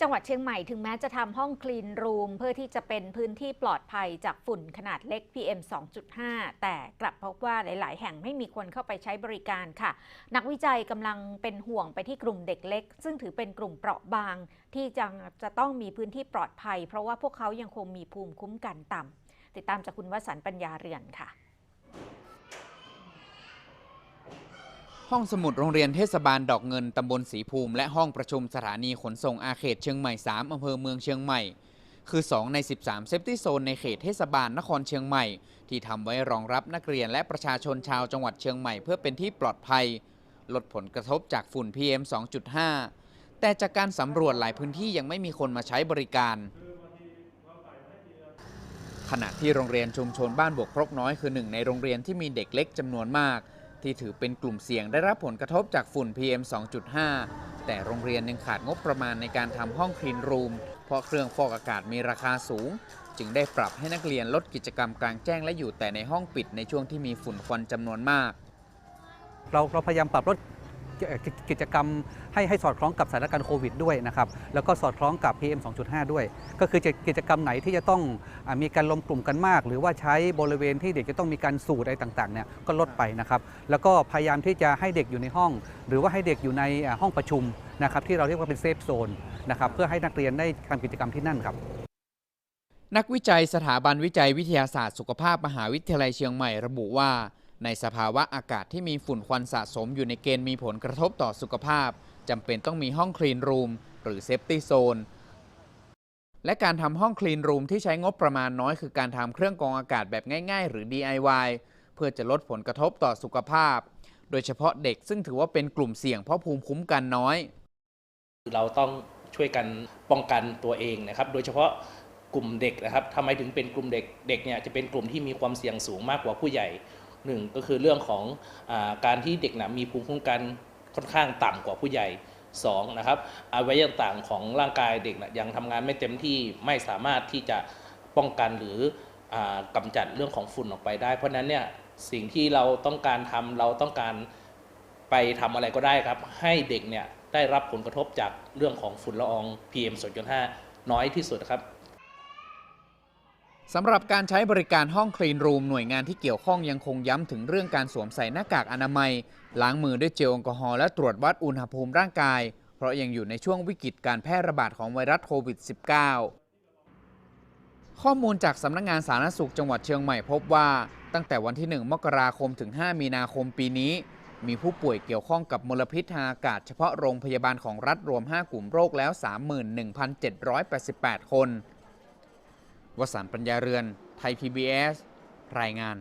จังหวัดเชียงใหม่ถึงแม้จะทำห้องคลีนรูม เพื่อที่จะเป็นพื้นที่ปลอดภัยจากฝุ่นขนาดเล็ก PM 2.5 แต่กลับพบว่าหลาย ๆ แห่งไม่มีคนเข้าไปใช้บริการค่ะ นักวิจัยกำลังเป็นห่วงไปที่กลุ่มเด็กเล็ก ซึ่งถือเป็นกลุ่มเปราะบาง ที่จะจะต้องมีพื้นที่ปลอดภัย เพราะว่าพวกเขายังคงมีภูมิคุ้มกันต่ำติดตามจากคุณวสันต์ปัญญาเรือนค่ะ ห้องสมุดโรงเรียนเทศบาลดอกเงินตำบลสีภูมิ และห้องประชุมสถานีขนส่งอาเขตเชียงใหม่ 3อำเภอเมืองเชียงใหม่ คือ 2 ใน 13 เซฟตี้โซนในเขตเทศบาลนครเชียงใหม่ ที่ทำไว้รองรับนักเรียนและประชาชนชาวจังหวัดเชียงใหม่เพื่อเป็นที่ปลอดภัย ลดผลกระทบจากฝุ่น PM 2.5 แต่จากการสำรวจหลายพื้นที่ยังไม่มีคนมาใช้บริการขณะที่โรงเรียนชุมชนบ้านบวกครกน้อยคือหนึ่งในโรงเรียนที่มีเด็กเล็กจำนวนมาก ที่ถือเป็นกลุ่มเสี่ยงได้รับผลกระทบจากฝุ่น PM 2.5 แต่โรงเรียนยังขาดงบประมาณในการทำห้องคลีนรูม เพราะเครื่องฟอกอากาศมีราคาสูง จึงได้ปรับให้นักเรียนลดกิจกรรมกลางแจ้งและอยู่แต่ในห้องปิดในช่วงที่มีฝุ่นควันจำนวนมาก เราเราพยายามปรับลด กิจกรรมให้ให้สอดคล้องกับสถานการณ์โควิดด้วยนะครับแล้วก็สอดคล้องกับ PM 2.5 ด้วย ก็คือจะกิจกรรมไหนที่จะต้องอมีการรวมกลุ่มกันมาก หรือว่าใช้บริเวณที่เด็กจะต้องมีการสูดอะไรต่างๆเนี่ยก็ลดไปนะครับแล้วก็พยายามที่จะให้เด็กอยู่ในห้อง หรือว่าให้เด็กอยู่ในห้องประชุมนะครับที่เราเรียกว่าเป็นเซฟโซนนะครับเพื่อให้นักเรียนได้ทำกิจกรรมที่นั่นครับนักวิจัยสถาบันวิจัยวิทยาศาสตร์สุขภาพมหาวิทยาลัยเชียงใหม่ระบุว่า ในสภาวะอากาศที่มีฝุ่นควันสะสมอยู่ในเกณฑ์มีผลกระทบต่อสุขภาพจำเป็นต้องมีห้องคลีนรูมหรือเซฟตี้โซนและการทำห้องคลีนรูมที่ใช้งบประมาณน้อยคือการทำเครื่องกรองอากาศแบบง่ายๆ หรือ DIY เพื่อจะลดผลกระทบต่อสุขภาพ โดยเฉพาะเด็กซึ่งถือว่าเป็นกลุ่มเสี่ยงเพราะภูมิคุ้มกันน้อย เราต้องช่วยกันป้องกันตัวเองนะครับ โดยเฉพาะกลุ่มเด็กนะครับทำไมถึงเป็นกลุ่มเด็กเด็กเนี่ยจะเป็นกลุ่มที่มีความเสี่ยงสูงมากกว่าผู้ใหญ่ หนึ่งก็คือเรื่องของอการที่เด็กนะมีภูมิคุ้มกันค่อนข้างต่ำกว่าผู้ใหญ่สองนะครับอวัยวะต่างของร่างกายเด็กนะยังทำงานไม่เต็มที่ไม่สามารถที่จะป้องกันหรืออกำจัดเรื่องของฝุ่นออกไปได้ เพราะนั้นเนี่ยสิ่งที่เราต้องการทำเราต้องการไปทำอะไรก็ได้ครับ ให้เด็กเนี่ยได้รับผลกระทบจากเรื่องของฝุ่นละออง PM 2.5 น้อยที่สุดครับ สำหรับการใช้บริการห้องคลีนรูมหน่วยงานที่เกี่ยวข้องยังคงย้ำถึงเรื่องการสวมใส่หน้ากากอนามัย ล้างมือด้วยเจลแอลกอฮอล์และตรวจวัดอุณหภูมิร่างกาย เพราะยังอยู่ในช่วงวิกฤตการแพร่ระบาดของไวรัสโควิด -19 ข้อมูลจากสำนักงงานสาธารณสุขจังหวัดเชียงใหม่พบว่า ตั้งแต่วันที่ 1 มกราคมถึง 5 มีนาคมปีนี้ มีผู้ป่วยเกี่ยวข้องกับมลพิษทางอากาศเฉพาะโรงพยาบาลของรัฐรวม 5 กลุ่มโรคแล้ว 31,788 คน วสันต์ปัญญาเรือน ไทย PBS รายงาน